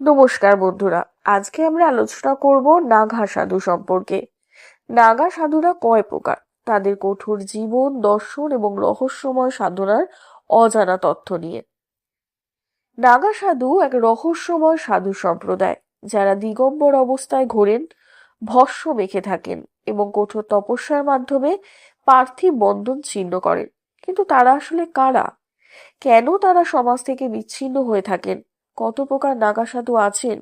নমস্কার বন্ধুরা। আজকে আমরা আলোচনা করব নাগা সাধু সম্পর্কে। নাগা সাধুরা কয় প্রকার? তাদের কঠোর জীবন, দর্শন এবং রহস্যময় সাধনার অজানা তথ্য নিয়ে। নাগা সাধু এক রহস্যময় সাধু সম্প্রদায়, যারা দিগম্বর অবস্থায় ঘোরেন ভস্য মেখে থাকেন এবং কঠোর তপস্যার মাধ্যমে পার্থিব বন্ধন ছিন্ন করেন। কিন্তু তারা আসলে কারা? কেন তারা সমাজ থেকে বিচ্ছিন্ন হয়ে থাকেন? কত প্রকার নাগা সাধু আছেন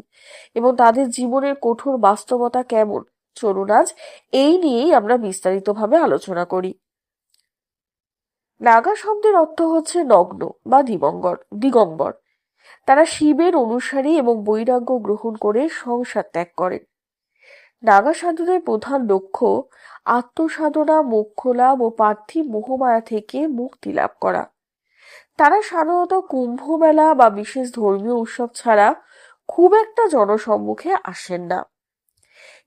এবং তাদের জীবনের কঠোর বাস্তবতা কেমন? চলুন আজ এই নিয়েই আমরা বিস্তারিতভাবে আলোচনা করি। নাগা শব্দের অর্থ হচ্ছে নগ্ন বা দিগম্বর দিগম্বর। তারা শিবের অনুসারী এবং বৈরাগ্য গ্রহণ করে সংসার ত্যাগ করেন। নাগা সাধুদের প্রধান লক্ষ্য আত্মসাধনা মোক্ষ লাভ ও পার্থিব মোহমায়া থেকে মুক্তি লাভ করা। তারা সাধারণত কুম্ভ মেলা বা বিশেষ ধর্মীয় উৎসব ছাড়া খুব একটা জনসম্মুখে আসেন না।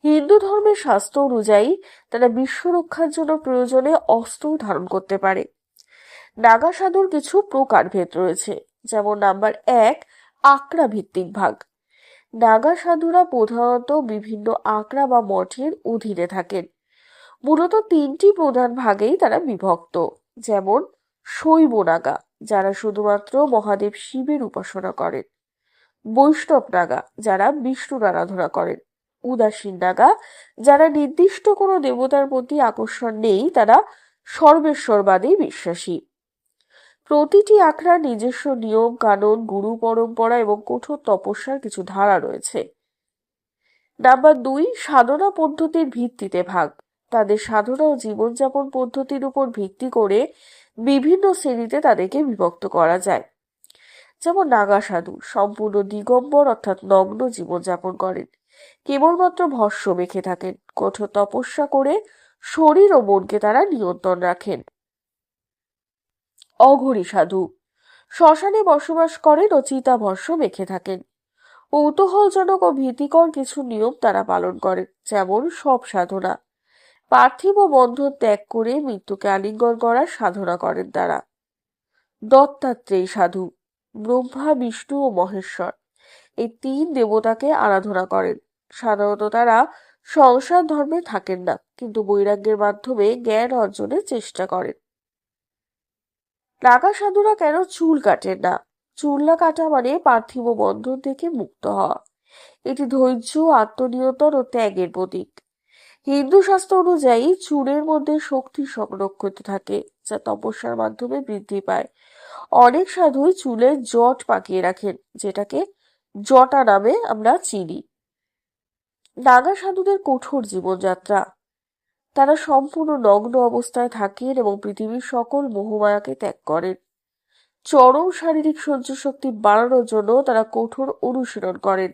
হিন্দু ধর্মের শাস্ত্র অনুযায়ী তারা বিশ্ব রক্ষার জন্য প্রয়োজনে অস্ত্র ধারণ করতে পারে। নাগা সাধুর কিছু প্রকারভেদ রয়েছে, যেমন নাম্বার এক, আকড়া ভিত্তিক ভাগ। নাগা সাধুরা প্রধানত বিভিন্ন আকড়া বা মঠের অধীনে থাকেন। মূলত তিনটি প্রধান ভাগেই তারা বিভক্ত, যেমন শৈব নাগা। যারা শুধুমাত্র মহাদেব শিবের উপাসনা করেন। বৈষ্ণব নাগা যারা বিষ্ণুর আরাধনা করেন। উদাসীন নাগা যারা নির্দিষ্ট কোনো দেবতার প্রতি আকর্ষণ নেই, তারা সর্বেশ্বরবাদী বিশ্বাসী। প্রতিটি আখড়ার নিজস্ব নিয়ম, কানুন, গুরু পরম্পরা এবং কঠোর তপস্যার কিছু ধারা রয়েছে। নাম্বার দুই, সাধনা পদ্ধতির ভিত্তিতে ভাগ। তাদের সাধনা ও জীবনযাপন পদ্ধতির উপর ভিত্তি করে বিভিন্ন শ্রেণীতে তাদেরকে বিভক্ত করা যায়। যেমন নাগা সাধু সম্পূর্ণ দিগম্বর অর্থাৎ নগ্ন জীবনযাপন করেন। কেবলমাত্র ভস্য মেখে থাকেন। কঠোর তপস্যা করে শরীর ও মনকে তারা নিয়ন্ত্রণ রাখেন। অঘরী সাধু শ্মশানে বসবাস করেন ও চিতা ভস্য মেখে থাকেন। কৌতূহলজনক ও ভীতিকর কিছু নিয়ম তারা পালন করেন, যেমন সব সাধনা। পার্থিব বন্ধন ত্যাগ করে মৃত্যুকে আলিঙ্গন করার সাধনা করেন তারা। দত্তাত্রেয় সাধু, ব্রহ্মা, বিষ্ণু ও মহেশ্বর এই তিন দেবতাকে আরাধনা করেন। সাধারণত তারা সংসার ধর্মে থাকেন না, কিন্তু বৈরাগ্যের মাধ্যমে জ্ঞান অর্জনের চেষ্টা করেন। নাগা সাধুরা কেন চুল কাটেন না? চুল না কাটা মানে পার্থিব বন্ধন থেকে মুক্ত হওয়া। এটি ধৈর্য আত্মনিয়ন্ত্রণ ও ত্যাগের প্রতীক। হিন্দু শাস্ত্র অনুযায়ী চুলের মধ্যে শক্তি সংরক্ষিত থাকে, যা তপস্যার মাধ্যমে বৃদ্ধি পায়। অনেক সাধুই চুলে জট পাকিয়ে রাখেন, যেটাকে জটা নামে আমরা চিনি। নাগা সাধুদের কঠোর জীবনযাত্রা। তারা সম্পূর্ণ নগ্ন অবস্থায় থাকেন এবং পৃথিবীর সকল মোহমায়াকে ত্যাগ করেন। চরম শারীরিক সহ্য শক্তি বাড়ানোর জন্য তারা কঠোর অনুশীলন করেন।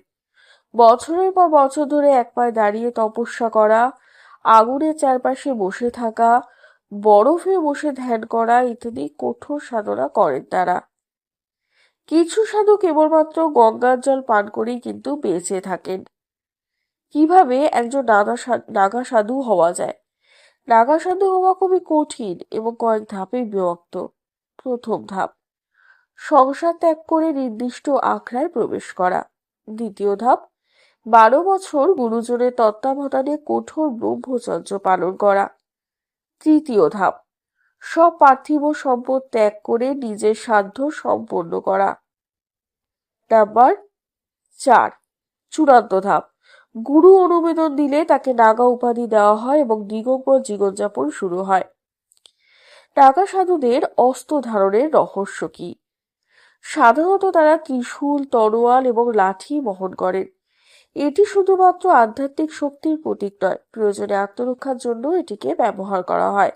বছরের পর বছর ধরে এক পায়ে দাঁড়িয়ে তপস্যা করা, আগুনের চারপাশে বসে থাকা, বরফে বসে ধ্যান করা ইত্যাদি কঠোর সাধনা করেন তারা। কিছু সাধু কেবলমাত্র গঙ্গার জল পান করেই কিন্তু বেঁচে থাকেন। কীভাবে একজন নাগা নাগা সাধু হওয়া যায়? নাগা সাধু হওয়া খুবই কঠিন এবং কয়েক ধাপে বিভক্ত প্রথম ধাপ, সংসার ত্যাগ করে নির্দিষ্ট আখড়ায় প্রবেশ করা। দ্বিতীয় ধাপ বারো বছর গুরুজনের তত্ত্বাবধানে কঠোর ব্রহ্মচর্য পালন করা। তৃতীয় ধাপ, সব পার্থিব সম্পদ ত্যাগ করে নিজের সাধ্য সম্পন্ন করা। নাম্বার চার, চূড়ান্ত ধাপ, গুরু অনুমোদন দিলে তাকে নাগা উপাধি দেওয়া হয় এবং দিগম্বর জীবনযাপন শুরু হয়। নাগা সাধুদের অস্ত্র ধারণের রহস্য কি? সাধারণত তারা ত্রিশূল, তরোয়াল এবং লাঠি বহন করেন। এটি শুধুমাত্র আধ্যাত্মিক শক্তির প্রতীক নয়, প্রয়োজনে আত্মরক্ষার জন্য এটিকে ব্যবহার করা হয়।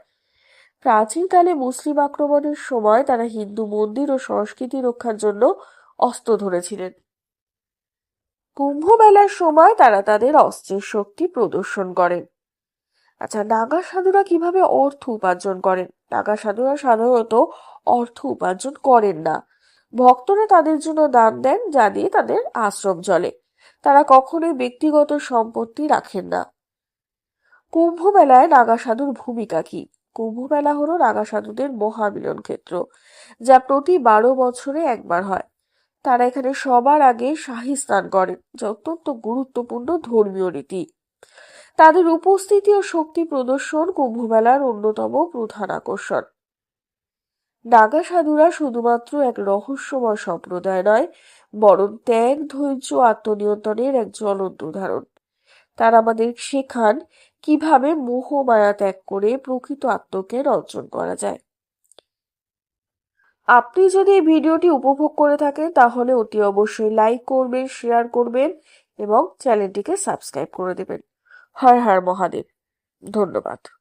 প্রাচীনকালে মুসলিম আক্রমণের সময় তারা হিন্দু মন্দির ও সংস্কৃতি রক্ষার জন্য অস্ত্র ধরেছিলেন। কুম্ভ মেলার সময় তারা তাদের অস্ত্রের শক্তি প্রদর্শন করেন। আচ্ছা নাগা সাধুরা কীভাবে অর্থ উপার্জন করেন? নাগা সাধুরা সাধারণত অর্থ উপার্জন করেন না। ভক্তরা তাদের জন্য দান দেন যা দিয়ে তাদের আশ্রম চলে। তারা কখনোই ব্যক্তিগত সম্পত্তি রাখেন না। কুম্ভ মেলায় নাগা সাধুর ভূমিকা কি? কুম্ভ মেলা হলো নাগা সাধুদের মহামিলন ক্ষেত্র, যা প্রতি বারো বছরে একবার হয়। তারা এখানে সবার আগে শাহী স্নান করেন অত্যন্ত গুরুত্বপূর্ণ ধর্মীয় রীতি। তাদের উপস্থিতি ও শক্তি প্রদর্শন কুম্ভমেলার অন্যতম প্রধান আকর্ষণ। নাগা সাধুরা শুধুমাত্র এক রহস্যময় সম্প্রদায় নয়, বরং ত্যাগ, ধৈর্য, আত্মনিয়ন্ত্রণের এক জ্বলন্ত উদাহরণ। তারা আমাদের শেখান কীভাবে মোহ মায়া ত্যাগ করে প্রকৃত আত্মজ্ঞান অর্জন করা যায়। আপনি যদি এই ভিডিওটি উপভোগ করে থাকেন, তাহলে অতি অবশ্যই লাইক করবেন, শেয়ার করবেন এবং চ্যানেলটিকে সাবস্ক্রাইব করে দেবেন। হর হর মহাদেব। ধন্যবাদ।